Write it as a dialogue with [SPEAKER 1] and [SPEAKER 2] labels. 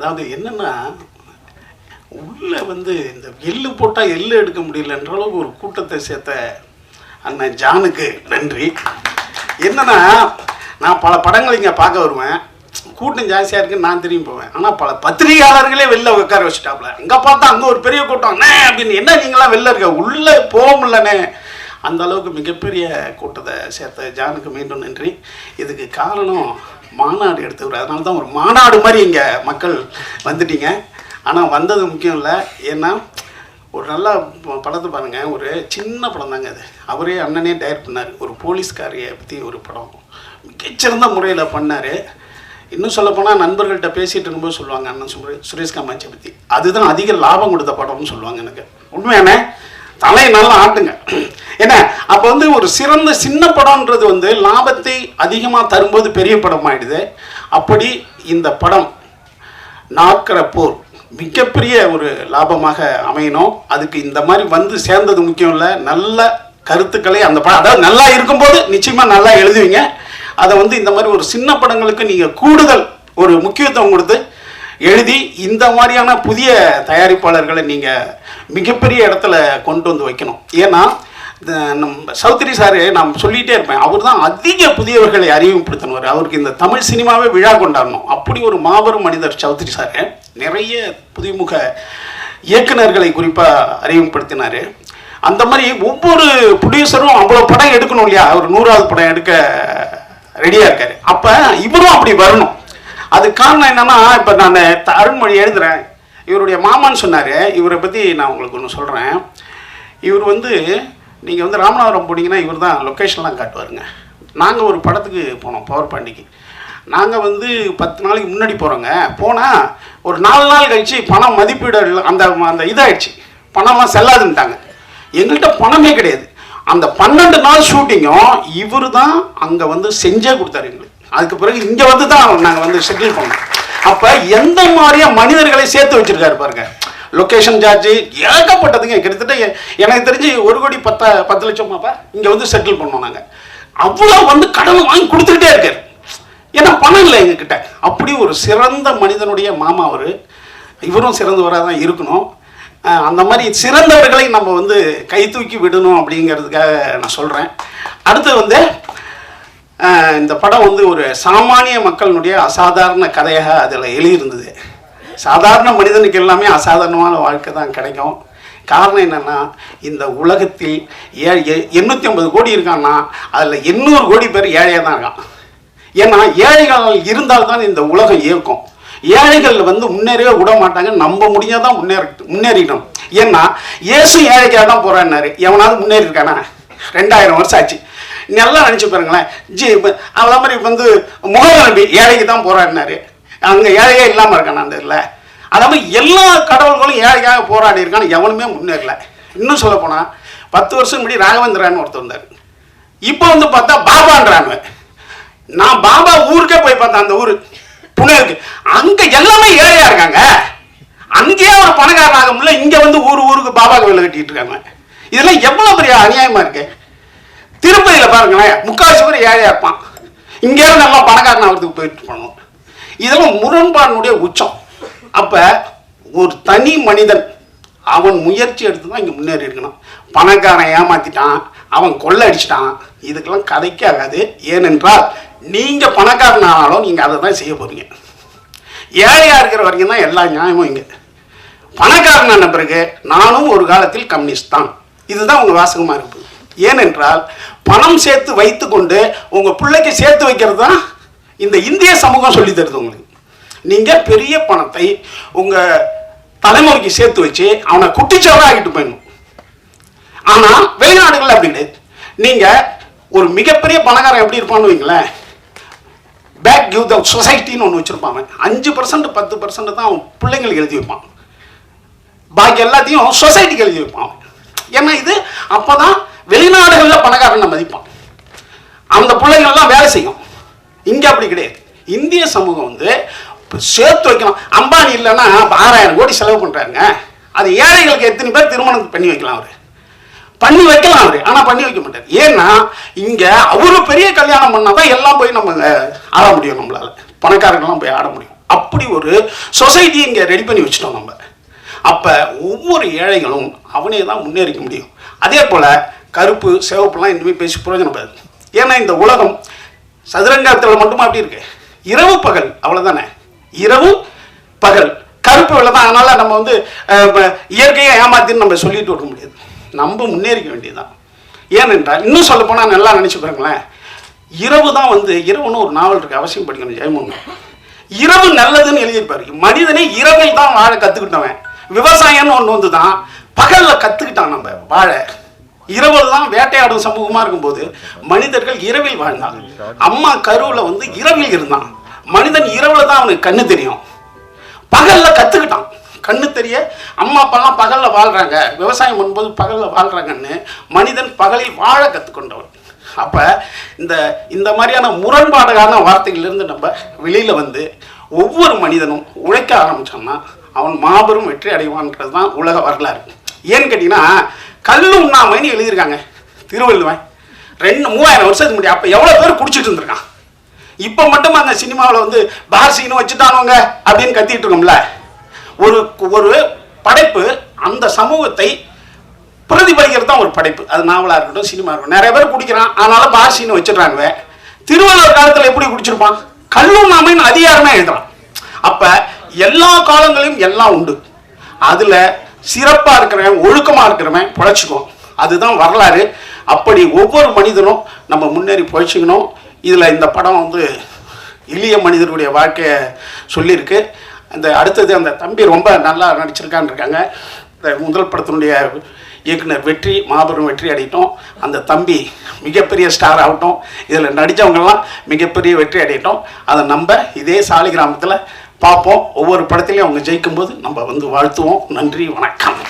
[SPEAKER 1] அதாவது என்னென்னா உள்ளே வந்து இந்த எள்ளு போட்டால் எள்ளு எடுக்க முடியலன்ற அளவுக்கு ஒரு கூட்டத்தை சேர்த்த அண்ணன் ஜானுக்கு நன்றி. என்னென்னா நான் பல படங்கள் இங்கே பார்க்க வருவேன். கூட்டம் ஜாஸ்தியாக இருக்குன்னு நான் திரும்பி போவேன். ஆனால் பல பத்திரிகையாளர்களே வெளில உட்கார வச்சுட்டாப்ல. அங்கே பார்த்தா அங்கே ஒரு பெரிய கூட்டம் அண்ணே அப்படின்னு. என்ன நீங்களாம் வெளில இருக்க? உள்ளே போக முடியலண்ணே. அந்த அளவுக்கு மிகப்பெரிய கூட்டத்தை சேர்த்த ஜானுக்கு மீண்டும் நன்றி. இதுக்கு காரணம் மாநாடு எடுத்தவர் அதனால தான் ஒரு மாநாடு மாதிரி இங்கே மக்கள் வந்துட்டீங்க. ஆனால் வந்தது முக்கியம் இல்லை. ஏன்னா ஒரு நல்ல படத்தை பாருங்கள் ஒரு சின்ன படம் தாங்க அது. அவரே அண்ணனே டயர் பண்ணார். ஒரு போலீஸ்காரியை பற்றி ஒரு படம். மிகச்சிறந்த முறையில் பண்ணார். இன்னும் சொல்லப்போனால் நண்பர்கள்ட்ட பேசிகிட்டு இருக்கும்போது சொல்லுவாங்க அண்ணன் சுரேஷ் காமாட்சியை பற்றி அதுதான் அதிக லாபம் கொடுத்த படம்னு சொல்லுவாங்க எனக்கு. உண்மையானே தலையை நல்லா ஆட்டுங்க. என்ன? அப்போ வந்து ஒரு சிறந்த சின்ன படம்ன்றது வந்து லாபத்தை அதிகமாக தரும்போது பெரிய படம் ஆயிடுது அப்படி இந்த படம் நாக்கிற போர் மிகப்பெரிய ஒரு லாபமாக அமையணும். அதுக்கு இந்த மாதிரி வந்து சேர்ந்தது முக்கியம் இல்லை. நல்ல கருத்துக்களை அந்த படம் அதாவது நல்லா இருக்கும்போது நிச்சயமாக நல்லா எழுதுவீங்க. அதை வந்து இந்த மாதிரி ஒரு சின்ன படங்களுக்கு நீங்கள் கூடுதல் ஒரு முக்கியத்துவம் கொடுத்து எழுதி இந்த மாதிரியான புதிய தயாரிப்பாளர்களை நீங்கள் மிகப்பெரிய இடத்துல கொண்டு வந்து வைக்கணும். ஏன்னா இந்த நம்ம சௌத்ரி சார் நான் சொல்லிகிட்டே இருப்பேன் அவர் தான் அதிக புதியவர்களை அறிமுகப்படுத்தினவர். அவருக்கு இந்த தமிழ் சினிமாவே விழா கொண்டாடணும். அப்படி ஒரு மாபெரும் மனிதர் சௌத்ரி சார். நிறைய புதுமுக இயக்குனர்களை குறிப்பாக அறிமுகப்படுத்தினார். அந்த மாதிரி ஒவ்வொரு ப்ரொடியூசரும் அவ்வளோ படம் எடுக்கணும் இல்லையா? அவர் நூறாவது படம் எடுக்க ரெடியாக இருக்காரு. அப்போ இவரும் அப்படி வரணும். அது காரணம் என்னன்னா இப்போ நான் அருண்மொழி எழுதுறேன். இவருடைய மாமான்னு சொன்னார். இவரை பற்றி நான் உங்களுக்கு ஒன்று சொல்கிறேன் இவர் வந்து நீங்கள் வந்து ராமநாதபுரம் போனீங்கன்னா இவர் தான் லொக்கேஷன்லாம் காட்டுவாருங்க. நாங்கள் ஒரு படத்துக்கு போனோம் பவர் பாண்டிக்கு. நாங்கள் வந்து பத்து நாளைக்கு முன்னாடி போகிறோங்க போனால் ஒரு நாலு நாள் கழிச்சு பணம் மதிப்பீடு அந்த அந்த இதாகிடுச்சு பணம்லாம் செல்லாதுன்ட்டாங்க. எங்கள்கிட்ட பணமே கிடையாது. அந்த பன்னெண்டு நாள் ஷூட்டிங்கும் இவர் தான் அங்கே வந்து செஞ்சே கொடுத்தாரு எங்களுக்கு. அதுக்கு பிறகு இங்கே வந்து தான் நாங்கள் வந்து செட்டில் பண்ணோம். அப்போ எந்த மாதிரியா மனிதர்களை சேர்த்து வச்சிருக்காரு பாருங்க. லொக்கேஷன் சார்ஜ் ஏகப்பட்டதுங்க. கிட்டத்தட்ட எனக்கு தெரிஞ்சு ஒரு கோடி பத்த பத்து லட்சம் லட்சமாப்பா இங்கே வந்து செட்டில் பண்ணோம் நாங்கள் அவ்வளோ வந்து கடன் வாங்கி கொடுத்துக்கிட்டே இருக்காரு. ஏன்னா பணம் இல்லை எங்ககிட்ட. அப்படி ஒரு சிறந்த மனிதனுடைய மாமா அவர் இவரும் சிறந்தவராக தான் இருக்கணும் அந்த மாதிரி சிறந்தவர்களை நம்ம வந்து கை தூக்கி விடணும் அப்படிங்கிறதுக்காக நான் சொல்கிறேன் அடுத்து வந்து இந்த படம் வந்து ஒரு சாமானிய மக்களினுடைய அசாதாரண கதையாக அதில் எழுதியிருந்தது. சாதாரண மனிதனுக்கு எல்லாமே அசாதாரணமான வாழ்க்கை தான் கிடைக்கும். காரணம் என்னென்னா இந்த உலகத்தில் ஏ எண்ணூற்றி ஐம்பது கோடி இருக்கான்னா அதில் எண்ணூறு கோடி பேர் ஏழையாக தான் இருக்கான். ஏன்னா ஏழைகள் இருந்தால்தான் இந்த உலகம் இயக்கும். ஏழைகள் வந்து முன்னேறவே விட மாட்டாங்க நம்ம முடிஞ்சாதான் முன்னேற முன்னேறிடணும் ஏன்னா இயேசு ஏழைக்காக தான் போகிறான்னாரு எவனாவது முன்னேறி இருக்கானா ரெண்டாயிரம் வருஷம் ஆச்சு. நல்லா நினச்சி பாருங்களேன். ஜி இப்போ அதே மாதிரி வந்து முகமது நபி ஏழைக்கு தான் போராடினாரு. அங்கே ஏழையே இல்லாமல் இருக்கான் அந்த இதில்? அதே மாதிரி எல்லா கடவுள்களும் ஏழைக்காக போராடி இருக்கான்னு எவனுமே முன்னேறல. இன்னும் சொல்ல போனால் பத்து வருஷம் முன்னாடி ராகவேந்திரான்னு ஒருத்தர் இருந்தார் இப்போ வந்து பார்த்தா பாபான்றாங்க நான் பாபா ஊருக்கே போய் பார்த்தேன் அந்த ஊரு. புனேருக்கு அங்கே எல்லாமே ஏழையாக இருக்காங்க. அங்கேயே ஒரு பணக்காரன் ஆக முடியல இங்கே வந்து ஊர் ஊருக்கு பாபா கோவில் கட்டிட்டு இருக்காங்க. இதெல்லாம் எவ்வளோ பெரிய அநியாயமாக இருக்குது திருப்பதியில் பாருங்களேன் முக்காசி பேர் ஏழையாக இருப்பான். இங்கே எல்லாம் பணக்காரன் ஆகிறதுக்கு போயிட்டு பண்ணணும் இதெல்லாம் முரண்பாடுனுடைய உச்சம். அப்போ ஒரு தனி மனிதன் அவன் முயற்சி எடுத்து தான் இங்கே முன்னேறி இருக்கணும். பணக்காரன் ஏமாத்திட்டான் அவன் கொள்ளை அடிச்சிட்டான் இதுக்கெல்லாம் கதைக்கே ஆகாது ஏனென்றால் நீங்கள் பணக்காரன் ஆனாலும் நீங்கள் அதை தான் செய்ய போகிறீங்க ஏழையாக இருக்கிற வரைக்கும் தான் எல்லா நியாயமும் இங்கே. பணக்காரன் ஆன பிறகு நானும் ஒரு காலத்தில் கம்யூனிஸ்ட் தான். இதுதான் உங்கள் வாசகமாக இருக்குது ஏனென்றால் பணம் சேர்த்து வைத்துக்கொண்டு உங்க பிள்ளைக்கு சேர்த்து வைக்கிறது தான் இந்த இந்திய சமூகம் சொல்லி தருது உங்களுக்கு. நீங்க பெரிய பணத்தை உங்க தலைமுறைக்கு சேர்த்து வச்சு அவனை குட்டிச்சவராக ஆகிட்டு போயிடணும். ஆனா வெளிநாடுகள் அப்படி கிடையாது நீங்க ஒரு மிகப்பெரிய பணக்காரன் எப்படி இருப்பான்னு வைங்களேன். பேக் கிவ் த சொசைட்டின்னு ஒன்று வச்சுருப்பாங்க அஞ்சு பர்சன்ட் பத்து பர்சன்ட் தான் அவன் பிள்ளைங்களுக்கு எழுதி வைப்பான். பாக்கி எல்லாத்தையும் சொசைட்டிக்கு எழுதி வைப்பான் ஏன்னா இது அப்பதான் வெளிநாடுகளில் பணக்காரனை மதிப்பான். அந்த பிள்ளைங்கள்லாம் வேலை செய்யும். இங்கே அப்படி கிடையாது. இந்திய சமூகம் வந்து சேர்த்து வைக்கணும். அம்பானி இல்லைன்னா ஆறாயிரம் கோடி செலவு பண்ணுறாருங்க அது ஏழைகளுக்கு எத்தனை பேர் திருமணம் பண்ணி வைக்கலாம் அவர். பண்ணி வைக்கலாம் அவர். ஆனால் பண்ணி வைக்க மாட்டார். ஏன்னா இங்கே அவ்வளோ பெரிய கல்யாணம் பண்ணால் தான் எல்லாம் போய் நம்ம ஆட முடியும் நம்மளால். பணக்காரங்கெல்லாம் போய் ஆட முடியும். அப்படி ஒரு சொசைட்டி இங்கே ரெடி பண்ணி வச்சிட்டோம் நம்ம. அப்போ ஒவ்வொரு ஏழைகளும் அவனே தான் முன்னேறிக்க முடியும். அதே போல் கருப்பு சிவப்புலாம் இனிமேல் பேசி பிரயோஜனப்படாது ஏன்னா இந்த உலகம் சதுரங்கத்தில் மட்டுமா அப்படி இருக்கு? இரவு பகல் அவ்வளோதானே இரவு பகல். கருப்பு வெள்ளை தான். அதனால் நம்ம வந்து அஹ், இயற்கையை ஏமாத்தின்னு நம்ம சொல்லிட்டு விட முடியாது. நம்ம முன்னேறிக்க வேண்டியதுதான். ஏனென்றால் இன்னும் சொல்ல போனால் நல்லா நினச்சி பாருங்களேன். இரவு தான் வந்து இரவுன்னு ஒரு நாவல் இருக்கு. அவசியம் படிக்கணும் ஜெயமோகன். இரவு நல்லதுன்னு எழுதியிருப்பாரு. மனிதனே இரவில் தான் வாழ கற்றுக்கிட்டவன் விவசாயம்னு ஒன்று வந்து தான் பகலில் கற்றுக்கிட்டான் நம்ம வாழ. இரவில் தான் வேட்டையாடும் சமூகமாக இருக்கும்போது மனிதர்கள் இரவில் வாழ்ந்தாங்க. அம்மா கருவில் வந்து இரவில் இருந்தான். மனிதன் இரவில் தான் அவனுக்கு கண்ணு தெரியும். பகலில் கற்றுக்கிட்டான் கண்ணு தெரிய அம்மா அப்பாலாம் பகலில் வாழ்றாங்க. விவசாயம் பண்ணும்போது பகலில் வாழ்கிறாங்கன்னு மனிதன் பகலில் வாழ கற்றுக்கொண்டவன் அப்போ இந்த இந்த மாதிரியான முரண்பாடான வார்த்தைகளிலிருந்து நம்ம வெளியில் வந்து ஒவ்வொரு மனிதனும் உழைக்க ஆரம்பித்தோம்னா அவன் மாபெரும் வெற்றி அடைவான்றது தான் உலக வரலாறு. ஏன்னு கேட்டிங்கன்னா கல்லு உண்ணாமைன்னு எழுதியிருக்காங்க. திருவள்ளுவன். ரெண்டு மூவாயிரம் வருஷத்துக்கு முன்னாடி அப்போ எவ்வளோ பேர் குடிச்சிட்டு இருந்திருக்கான்? இப்போ மட்டும் அந்த சினிமாவில் வந்து பார் வச்சுட்டானுங்க அப்படின்னு கத்திட்டு இருக்கோம்ல. ஒரு ஒரு படைப்பு அந்த சமூகத்தை பிரதிபலிக்கிறது தான் ஒரு படைப்பு. அது நாவலாக இருக்கட்டும் சினிமா இருக்கட்டும். நிறைய பேர் குடிக்கிறான். அதனால பாரசீனு சீன் வச்சிடுறாங்க திருவள்ளுவர் காலத்தில் எப்படி குடிச்சிருப்பான்? கல்லுண்ணாமைன்னு அதிகாரமே எழுதுறான். அப்போ எல்லா காலங்களையும் எல்லாம் உண்டு. அதில் சிறப்பா இருக்கிறவன் ஒழுக்கமா இருக்கிறவன் பிழைச்சிக்கும் அதுதான் வரலாறு. அப்படி ஒவ்வொரு மனிதனும் நம்ம முன்னேறி பிழைச்சிக்கணும். இதுல இந்த படம் வந்து எளிய மனிதருடைய வாழ்க்கையை சொல்லியிருக்கு. அந்த அடுத்தது அந்த தம்பி ரொம்ப நல்லா நடிச்சிருக்கான்னு இருக்காங்க. இந்த முதல் படத்தினுடைய இயக்குனர் வெற்றி மாபெரும் வெற்றி அடையட்டும். அந்த தம்பி மிகப்பெரிய ஸ்டார் ஆகட்டும். இதில் நடித்தவங்கெல்லாம் மிகப்பெரிய வெற்றி அடையட்டும். அதை நம்ம இதே சாலி கிராமத்தில் பார்ப்போம். ஒவ்வொரு படத்துலையும் அவங்க ஜெயிக்கும்போது நம்ம வந்து வாழ்த்துவோம். நன்றி வணக்கம்.